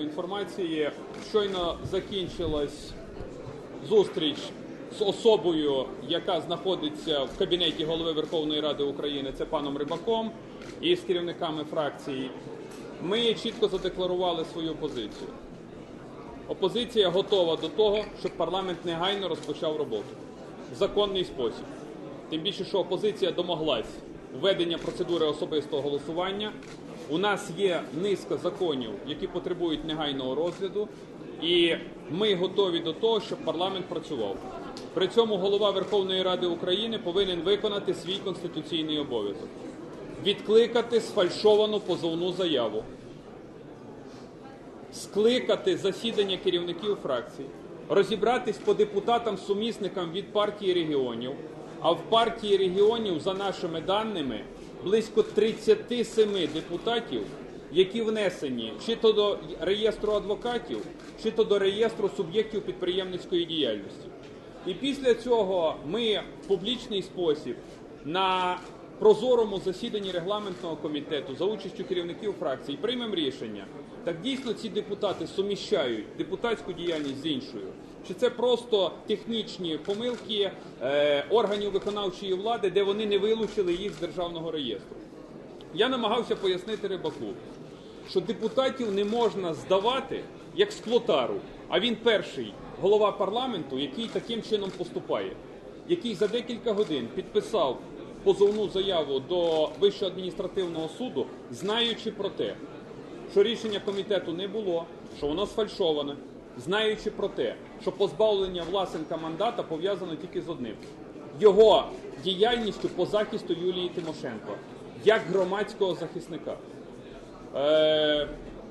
інформації щойно закінчилась зустріч з особою, яка знаходиться в кабінеті голови Верховної Ради України, це паном Рибаком, і з керівниками фракцій. Ми чітко задекларували свою позицію. Опозиція готова до того, щоб парламент негайно розпочав роботу в законний спосіб. Тим більше, що опозиція домоглась введення процедури особистого голосування. У нас є низка законів, які потребують негайного розгляду, і ми готові до того, щоб парламент працював. При цьому голова Верховної Ради України повинен виконати свій конституційний обов'язок відкликати сфальшовану позовну заяву, скликати засідання керівників фракцій, розібратись по депутатам-сумісникам від партії регіонів. А в партії регіонів, за нашими даними, близько 37 депутатів, які внесені чи то до реєстру адвокатів, чи то до реєстру суб'єктів підприємницької діяльності. І після цього ми в публічний спосіб на прозорому засіданні регламентного комітету за участю керівників фракцій приймемо рішення. Так дійсно ці депутати суміщають депутатську діяльність з іншою. Чи це просто технічні помилки е, органів виконавчої влади, де вони не вилучили їх з державного реєстру? Я намагався пояснити рибаку, що депутатів не можна здавати як склотару, а він перший голова парламенту, який таким чином поступає, який за декілька годин підписав позовну заяву до Вищого адміністративного суду, знаючи про те, що рішення комітету не було, що воно сфальшоване, знаючи про те, що позбавлення Власенка мандата пов'язано тільки з одним його діяльністю по захисту Юлії Тимошенко як громадського захисника. Е,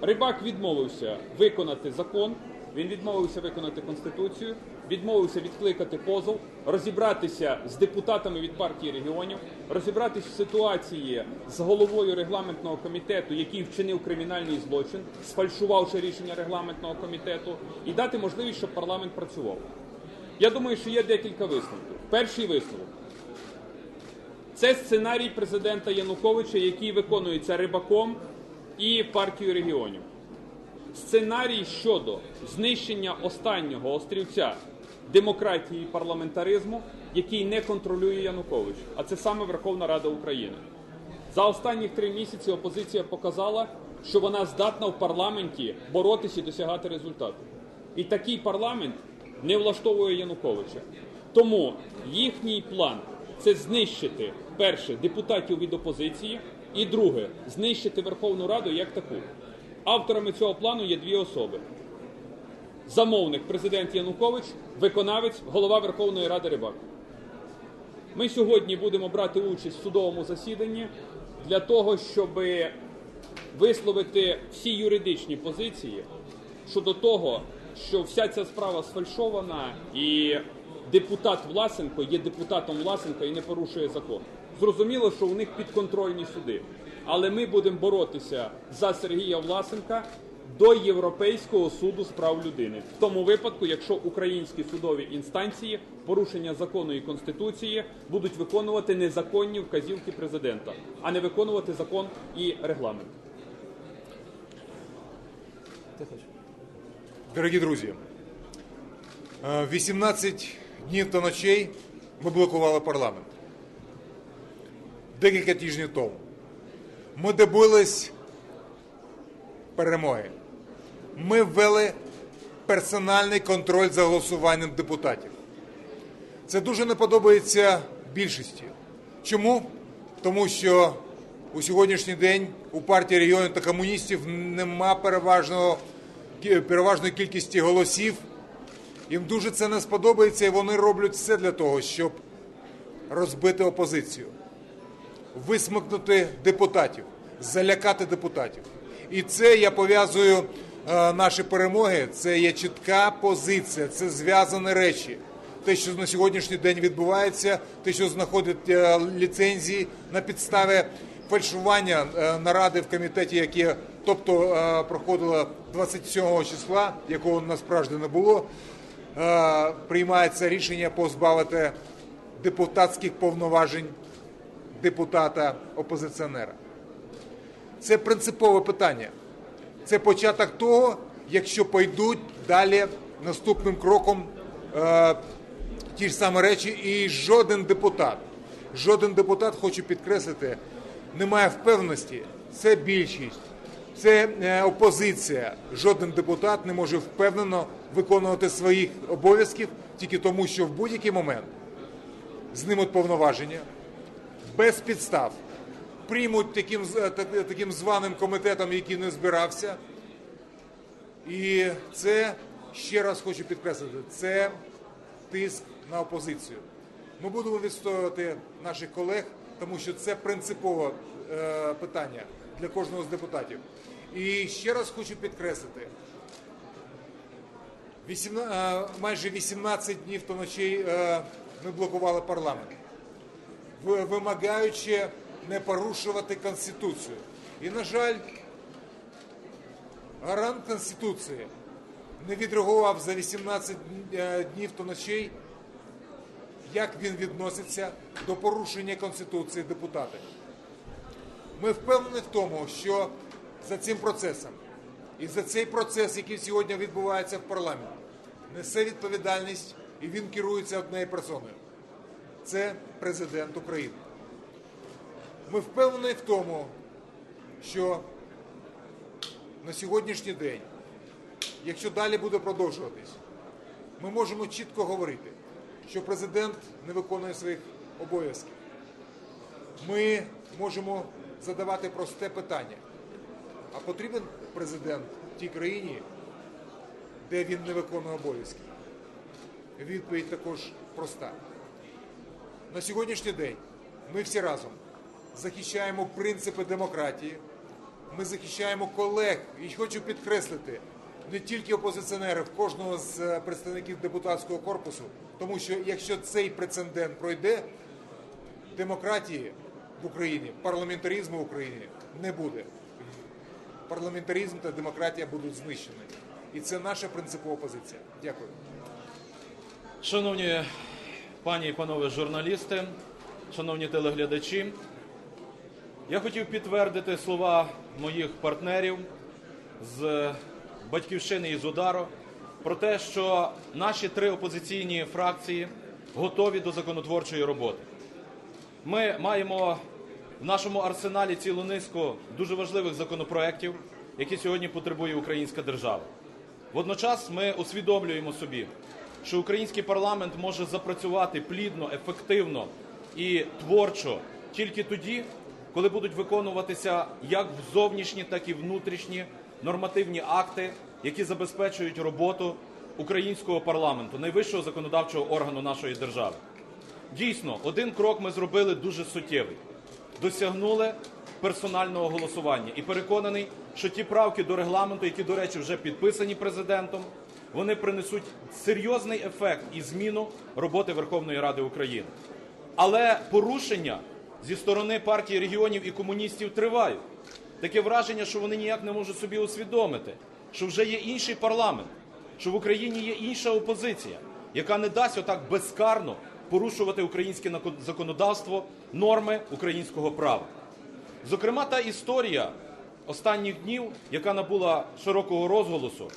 Рибак відмовився виконати закон, він відмовився виконати конституцію, відмовився відкликати позов, розібратися з депутатами від партії регіонів, розібратися в ситуації з головою регламентного комітету, який вчинив кримінальний злочин, сфальшувавши рішення регламентного комітету, і дати можливість, щоб парламент працював. Я думаю, що є декілька висновків. Перший висновок. Це сценарій президента Януковича, який виконується рибаком і партією регіонів. Сценарій щодо знищення останнього острівця демократії парламентаризму, який не контролює Янукович, а це саме Верховна Рада України. За останні три місяці опозиція показала, що вона здатна в парламенті боротися і досягати результату. І такий парламент не влаштовує Януковича. Тому їхній план це знищити перше депутатів від опозиції, і друге знищити Верховну Раду як таку. Авторами цього плану є дві особи: замовник президент Янукович, виконавець, голова Верховної Ради Рибак. Ми сьогодні будемо брати участь в судовому засіданні для того, щоб висловити всі юридичні позиції щодо того, що вся ця справа сфальшована і депутат Власенко є депутатом Власенка і не порушує закон. Зрозуміло, що у них підконтрольні суди, але ми будемо боротися за Сергія Власенка до Європейського суду з прав людини, в тому випадку, якщо українські судові інстанції порушення закону і конституції будуть виконувати незаконні вказівки президента, а не виконувати закон і регламент. Дорогі друзі, е, 18 днів та ночей ми блокували парламент. Декілька тижнів тому. Ми добились перемоги. Ми ввели персональний контроль за голосуванням депутатів. Це дуже не подобається більшості. Чому? Тому що у сьогоднішній день у партії регіонів та комуністів нема переважного, переважної кількості голосів. Їм дуже це не сподобається, і вони роблять все для того, щоб розбити опозицію, висмикнути депутатів, залякати депутатів. І це я пов'язую наші перемоги. Це є чітка позиція, це зв'язані речі. Те, що на сьогоднішній день відбувається, те, що знаходять е, ліцензії на підставі фальшування е, наради в комітеті, яке тобто е, проходило 27 числа, якого насправді не було. Е, приймається рішення позбавити депутатських повноважень депутата опозиціонера. Це принципове питання. Це початок того, якщо пойдуть далі наступним кроком е, ті ж самі речі, і жоден депутат, жоден депутат, хочу підкреслити, не має впевненості. Це більшість, це е, опозиція. Жоден депутат не може впевнено виконувати своїх обов'язків тільки тому, що в будь-який момент знімуть повноваження без підстав, приймуть таким, таким званим комітетом, який не збирався. І це, ще раз хочу підкреслити, це тиск на опозицію. Ми будемо відстоювати наших колег, тому що це принципове е, питання для кожного з депутатів. І ще раз хочу підкреслити, 18, е, майже 18 днів та ночей е, ми блокували парламент, вимагаючи не порушувати Конституцію. І, на жаль, гарант Конституції не відреагував за 18 е, днів та ночей, як він відноситься до порушення Конституції депутати. Ми впевнені в тому, що за цим процесом і за цей процес, який сьогодні відбувається в парламенті, несе відповідальність і він керується однією персоною. Це президент України. Ми впевнені в тому, що на сьогоднішній день, якщо далі буде продовжуватись, ми можемо чітко говорити, що президент не виконує своїх обов'язків. Ми можемо задавати просте питання. А потрібен президент в тій країні, де він не виконує обов'язки? Відповідь також проста. На сьогоднішній день ми всі разом захищаємо принципи демократії, ми захищаємо колег. І хочу підкреслити, не тільки опозиціонерів, кожного з е, представників депутатського корпусу, тому що якщо цей прецедент пройде, демократії в Україні, парламентаризму в Україні не буде. Парламентаризм та демократія будуть знищені. І це наша принципова позиція. Дякую. Шановні пані і панове журналісти, шановні телеглядачі, я хотів підтвердити слова моїх партнерів з батьківщини і з удару про те, що наші три опозиційні фракції готові до законотворчої роботи. Ми маємо в нашому арсеналі цілу низку дуже важливих законопроєктів, які сьогодні потребує українська держава. Водночас ми усвідомлюємо собі, що український парламент може запрацювати плідно, ефективно і творчо тільки тоді, коли будуть виконуватися як зовнішні, так і внутрішні нормативні акти, які забезпечують роботу українського парламенту, найвищого законодавчого органу нашої держави. Дійсно, один крок ми зробили дуже суттєвий. Досягнули персонального голосування. І переконаний, що ті правки до регламенту, які, до речі, вже підписані президентом, вони принесуть серйозний ефект і зміну роботи Верховної Ради України. Але порушення зі сторони партії регіонів і комуністів тривають. Таке враження, що вони ніяк не можуть собі усвідомити, що вже є інший парламент, що в Україні є інша опозиція, яка не дасть отак безкарно порушувати українське законодавство, норми українського права. Зокрема, та історія останніх днів, яка набула широкого розголосу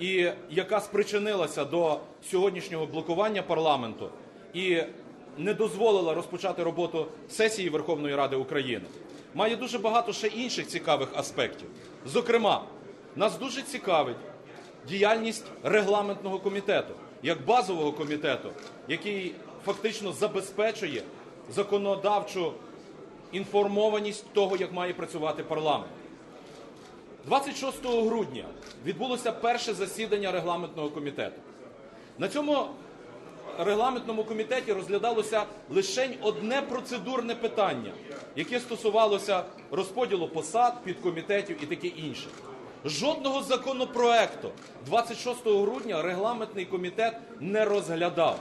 і яка спричинилася до сьогоднішнього блокування парламенту і не дозволила розпочати роботу сесії Верховної Ради України, має дуже багато ще інших цікавих аспектів. Зокрема, нас дуже цікавить діяльність регламентного комітету як базового комітету, який фактично забезпечує законодавчу інформованість того, як має працювати парламент. 26 грудня відбулося перше засідання регламентного комітету. На цьому регламентному комітеті розглядалося лише одне процедурне питання, яке стосувалося розподілу посад, підкомітетів і таке інше. Жодного законопроекту 26 грудня регламентний комітет не розглядав.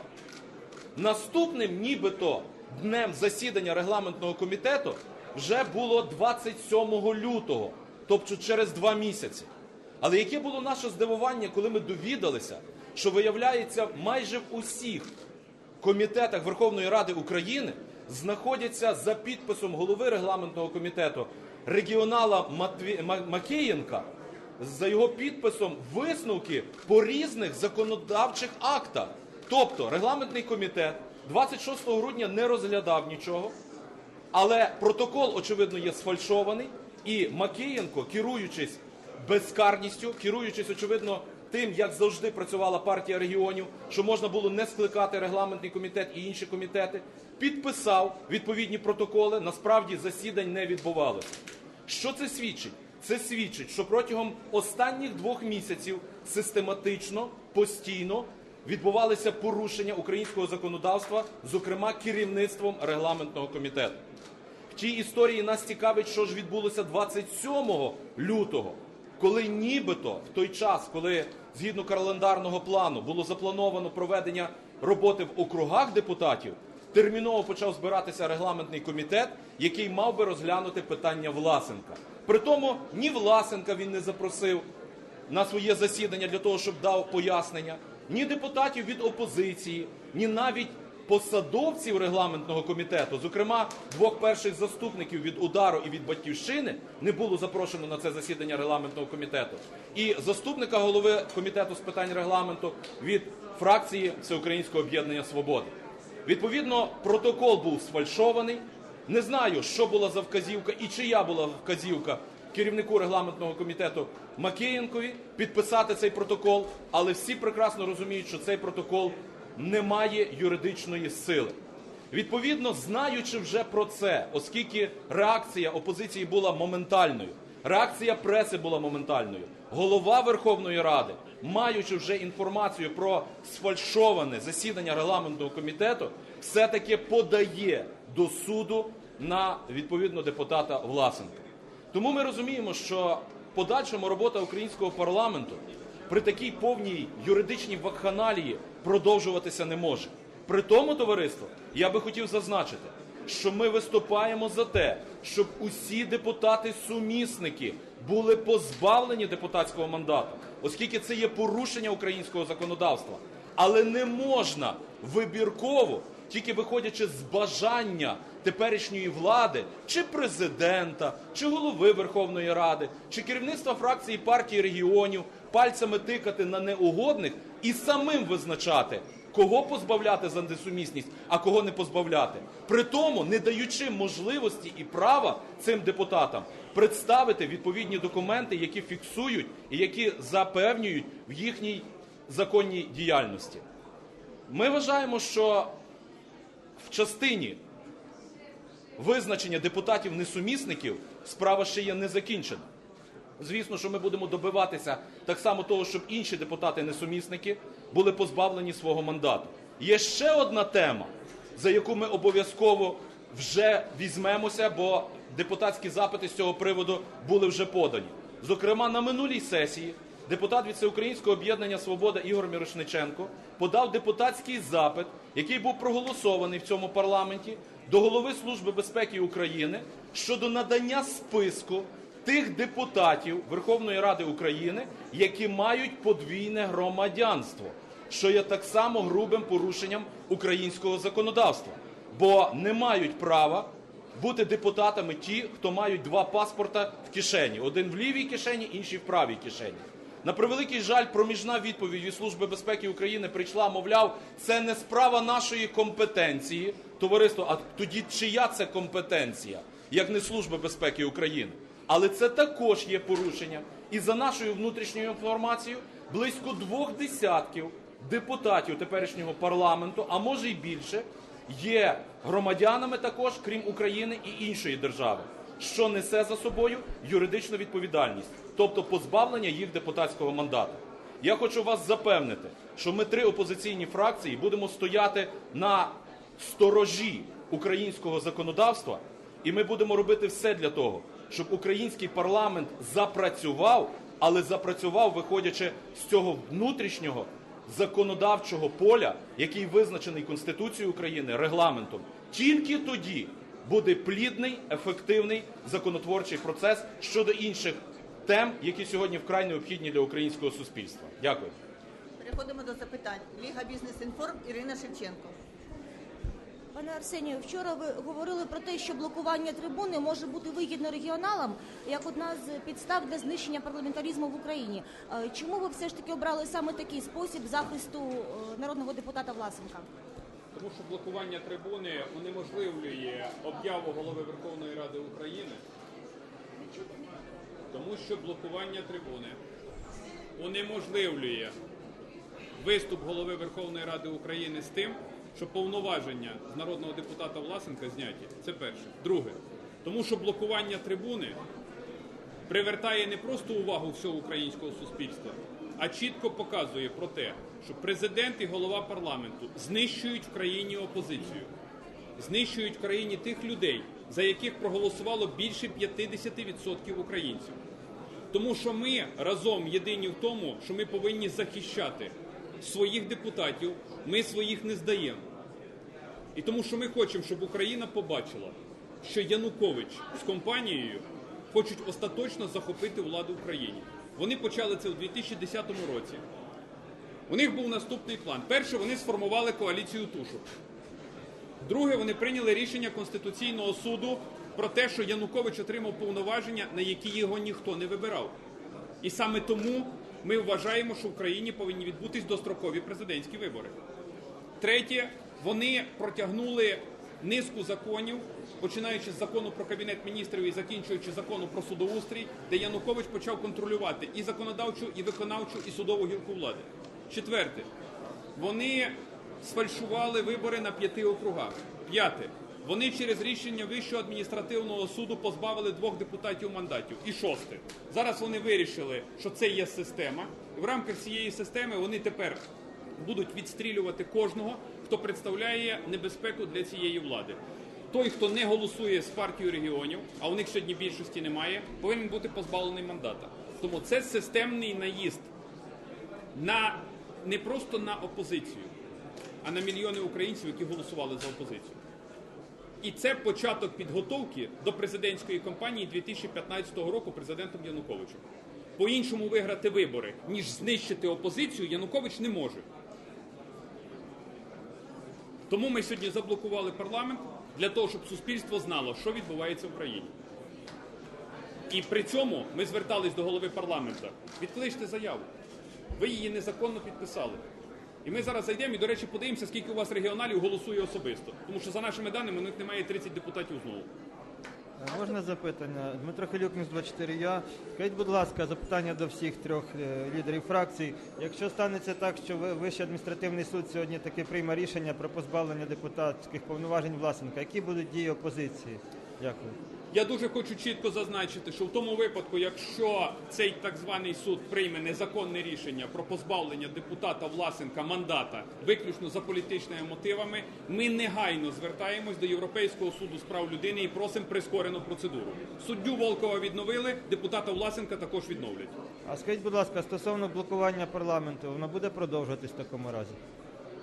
Наступним, нібито днем засідання регламентного комітету вже було 27 лютого, тобто через два місяці. Але яке було наше здивування, коли ми довідалися, що виявляється, майже в усіх комітетах Верховної Ради України знаходяться за підписом голови регламентного комітету регіонала Матві... Ма- Макеєнка за його підписом висновки по різних законодавчих актах. Тобто регламентний комітет 26 грудня не розглядав нічого, але протокол, очевидно, є сфальшований, і Макієнко, керуючись безкарністю, керуючись, очевидно, тим, як завжди працювала партія регіонів, що можна було не скликати регламентний комітет і інші комітети, підписав відповідні протоколи. Насправді засідань не відбувалося. Що це свідчить? Це свідчить, що протягом останніх двох місяців систематично, постійно відбувалися порушення українського законодавства, зокрема керівництвом регламентного комітету. В тій історії нас цікавить, що ж відбулося 27 лютого, коли нібито в той час, коли згідно календарного плану було заплановано проведення роботи в округах депутатів, терміново почав збиратися регламентний комітет, який мав би розглянути питання Власенка. При тому ні Власенка він не запросив на своє засідання для того, щоб дав пояснення, ні депутатів від опозиції, ні навіть посадовців регламентного комітету, зокрема двох перших заступників від удару і від батьківщини, не було запрошено на це засідання регламентного комітету. І заступника голови комітету з питань регламенту від фракції Всеукраїнського об'єднання Свободи. Відповідно, протокол був сфальшований. Не знаю, що була за вказівка і чия була вказівка керівнику регламентного комітету Макієнкові підписати цей протокол, але всі прекрасно розуміють, що цей протокол не має юридичної сили. Відповідно, знаючи вже про це, оскільки реакція опозиції була моментальною, реакція преси була моментальною, голова Верховної Ради, маючи вже інформацію про сфальшоване засідання регламентного комітету, все-таки подає до суду на відповідно депутата Власенка. Тому ми розуміємо, що подальшому робота українського парламенту при такій повній юридичній вакханалії продовжуватися не може. При тому, товариство, я би хотів зазначити, що ми виступаємо за те, щоб усі депутати-сумісники були позбавлені депутатського мандату, оскільки це є порушення українського законодавства. Але не можна вибірково, тільки виходячи з бажання теперішньої влади, чи президента, чи голови Верховної Ради, чи керівництва фракції партії регіонів, пальцями тикати на неугодних і самим визначати, кого позбавляти за несумісність, а кого не позбавляти. При тому не даючи можливості і права цим депутатам представити відповідні документи, які фіксують і які запевнюють в їхній законній діяльності. Ми вважаємо, що частині визначення депутатів-несумісників справа ще є не закінчена. Звісно, що ми будемо добиватися так само того, щоб інші депутати-несумісники були позбавлені свого мандату. Є ще одна тема, за яку ми обов'язково вже візьмемося, бо депутатські запити з цього приводу були вже подані. Зокрема, на минулій сесії депутат від Всеукраїнського об'єднання Свобода Ігор Мірошниченко подав депутатський запит, який був проголосований в цьому парламенті до голови Служби безпеки України щодо надання списку тих депутатів Верховної Ради України, які мають подвійне громадянство, що є так само грубим порушенням українського законодавства, бо не мають права бути депутатами ті, хто мають два паспорта в кишені: один в лівій кишені, інший в правій кишені. На превеликий жаль, проміжна відповідь від Служби безпеки України прийшла, мовляв, це не справа нашої компетенції, товариство. А тоді чия це компетенція, як не Служби безпеки України? Але це також є порушення. І за нашою внутрішньою інформацією, близько двох десятків депутатів теперішнього парламенту, а може й більше, є громадянами також, крім України і іншої держави, що несе за собою юридичну відповідальність, тобто позбавлення їх депутатського мандату. Я хочу вас запевнити, що ми три опозиційні фракції будемо стояти на сторожі українського законодавства, і ми будемо робити все для того, щоб український парламент запрацював, але запрацював, виходячи з цього внутрішнього законодавчого поля, який визначений Конституцією України, регламентом. Тільки тоді буде плідний, ефективний законотворчий процес щодо інших тем, які сьогодні вкрай необхідні для українського суспільства. Дякую. Переходимо до запитань. Ліга Бізнес Інформ Ірина Шевченко. Пане Арсенію, вчора ви говорили про те, що блокування трибуни може бути вигідно регіоналам як одна з підстав для знищення парламентаризму в Україні. Е, Чому ви все ж таки обрали саме такий спосіб захисту е, народного депутата Власенка? Тому що блокування трибуни унеможливлює об'яву голови Верховної Ради України. Тому що блокування трибуни унеможливлює виступ голови Верховної Ради України з тим, що повноваження з народного депутата Власенка зняті. Це перше. Друге, тому що блокування трибуни привертає не просто увагу всього українського суспільства, а чітко показує про те, що президент і голова парламенту знищують в країні опозицію, знищують в країні тих людей, за яких проголосувало більше 50% українців. Тому що ми разом єдині в тому, що ми повинні захищати своїх депутатів, ми своїх не здаємо. І тому, що ми хочемо, щоб Україна побачила, що Янукович з компанією хочуть остаточно захопити владу в країні. Вони почали це у 2010 році. У них був наступний план. Перше, вони сформували коаліцію тушок. Друге, вони прийняли рішення Конституційного суду про те, що Янукович отримав повноваження, на які його ніхто не вибирав. І саме тому ми вважаємо, що в країні повинні відбутись дострокові президентські вибори. Третє, вони протягнули низку законів, починаючи з закону про кабінет міністрів і закінчуючи закону про судоустрій, де Янукович почав контролювати і законодавчу, і виконавчу, і судову гілку влади. Четверте, вони сфальшували вибори на п'яти округах. П'яте. Вони через рішення Вищого адміністративного суду позбавили двох депутатів мандатів. І шосте. Зараз вони вирішили, що це є система. В рамках цієї системи вони тепер будуть відстрілювати кожного, хто представляє небезпеку для цієї влади. Той, хто не голосує з партією регіонів, а у них сьогодні більшості немає, повинен бути позбавлений мандата. Тому це системний наїзд на не просто на опозицію, а на мільйони українців, які голосували за опозицію. І це початок підготовки до президентської кампанії 2015 року президентом Януковичем. По-іншому виграти вибори, ніж знищити опозицію, Янукович не може. Тому ми сьогодні заблокували парламент для того, щоб суспільство знало, що відбувається в країні. І при цьому ми звертались до голови парламенту. Відкличте заяву. Ви її незаконно підписали. І ми зараз зайдемо і, до речі, подивимося, скільки у вас регіоналів голосує особисто. Тому що за нашими даними у них немає 30 депутатів знову. Е, Можна запитання? Дмитро Хилюк, Міс 24 Я. Скажіть, будь ласка, запитання до всіх трьох е, лідерів фракцій. Якщо станеться так, що Ви- Вищий адміністративний суд сьогодні таки прийме рішення про позбавлення депутатських повноважень Власенка, які будуть дії опозиції? Дякую. Я дуже хочу чітко зазначити, що в тому випадку, якщо цей так званий суд прийме незаконне рішення про позбавлення депутата Власенка мандата виключно за політичними мотивами, ми негайно звертаємось до Європейського суду з прав людини і просимо прискорену процедуру. Суддю Волкова відновили, депутата Власенка також відновлять. А скажіть, будь ласка, стосовно блокування парламенту, воно буде продовжуватись в такому разі?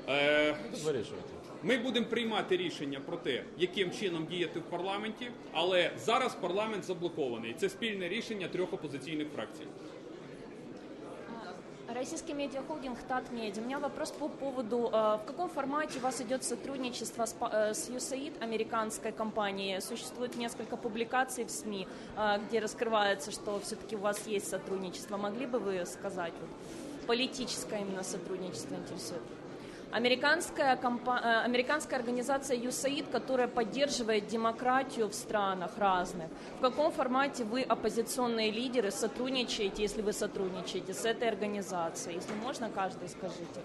Е, Вирішуйте. Ми будемо приймати рішення про те, яким чином діяти в парламенті, але зараз парламент заблокований. Це спільне рішення трьох опозиційних фракцій. Российский медиахолдинг Татмедиа. У меня вопрос по поводу, э, в каком формате у вас идет сотрудничество с, па- э, с USAID, американской компанией? Существует несколько публикаций в СМИ, э, где раскрывается, что все-таки у вас есть сотрудничество. Могли бы вы сказать, вот, политическое именно сотрудничество интересует? Американская, компа- э, американская организация USAID, которая поддерживает демократию в странах разных. В каком формате вы, оппозиционные лидеры, сотрудничаете, если вы сотрудничаете с этой организацией? Если можно, каждый скажите.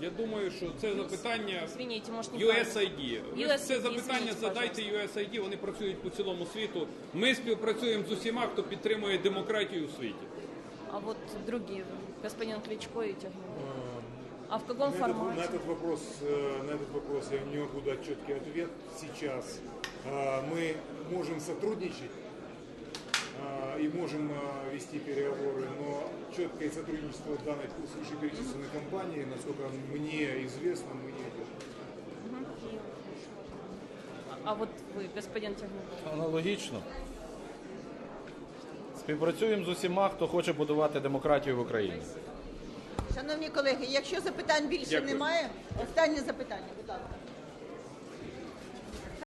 Я думаю, що це запитання Извините, может, неправильно. USAID. Ви USAID, це запитання извините, задайте USAID, вони працюють по цілому світу. Ми співпрацюємо з усіма, хто підтримує демократію у світі. А вот другие, господин Кличко и Тягнебок. А в каком На этот, на формате? этот вопрос, э, на этот вопрос я не могу дать четкий ответ сейчас. А, Мы можем сотрудничать а, и можем а, вести переговоры, но четкое сотрудничество в данной вышеперечисленной компании, насколько мне известно, мы не ведем. А вот вы, господин Тягнебок. Аналогічно. Співпрацюємо з усіма, хто хоче будувати демократію в Україні. Шановні колеги, якщо запитань більше Дякую. немає, останнє запитання, будь ласка.